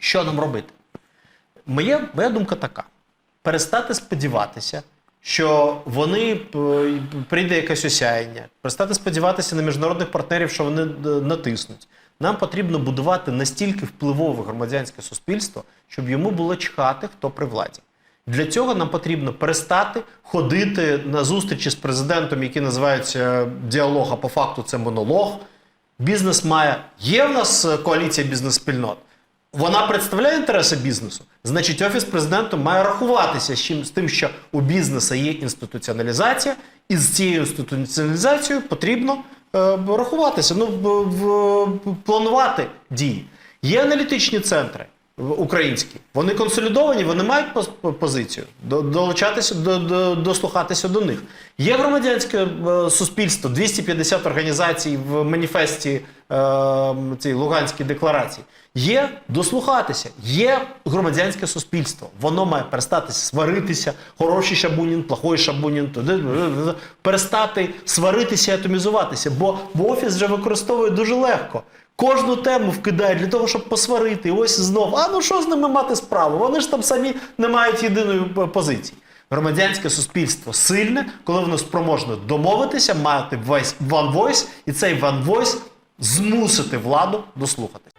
Що нам робити? Моє, моя думка така: перестати сподіватися, що вони е, прийде якесь осяяння, перестати сподіватися на міжнародних партнерів, що вони е, натиснуть. Нам потрібно будувати настільки впливове громадянське суспільство, щоб йому було чхати, хто при владі. Для цього нам потрібно перестати ходити на зустрічі з президентом, які називаються діалог, а по факту це монолог. Бізнес має. Є в нас е, коаліція бізнес-спільнот. Вона представляє інтереси бізнесу. Значить, офіс президента має рахуватися з, чим, з тим, що у бізнесу є інституціоналізація, і з цією інституціоналізацією потрібно е, рахуватися, ну, в, в, планувати дії. Є аналітичні центри українські. Вони консолідовані, вони мають позицію до- долучатися, до, до, дослухатися до них. Є громадянське е, суспільство, 250 організацій в маніфесті е, цій Луганській декларації. Є дослухатися, є громадянське суспільство. Воно має перестати сваритися, хороший шабунін, плохой шабунін, перестати сваритися і атомізуватися, бо, бо офіс вже використовує дуже легко. Кожну тему вкидає для того, щоб посварити. І ось знов, а ну що з ними мати справу? Вони ж там самі не мають єдиної позиції. Громадянське суспільство сильне, коли воно спроможне домовитися, мати весь one voice, і цей one voice змусити владу дослухатись.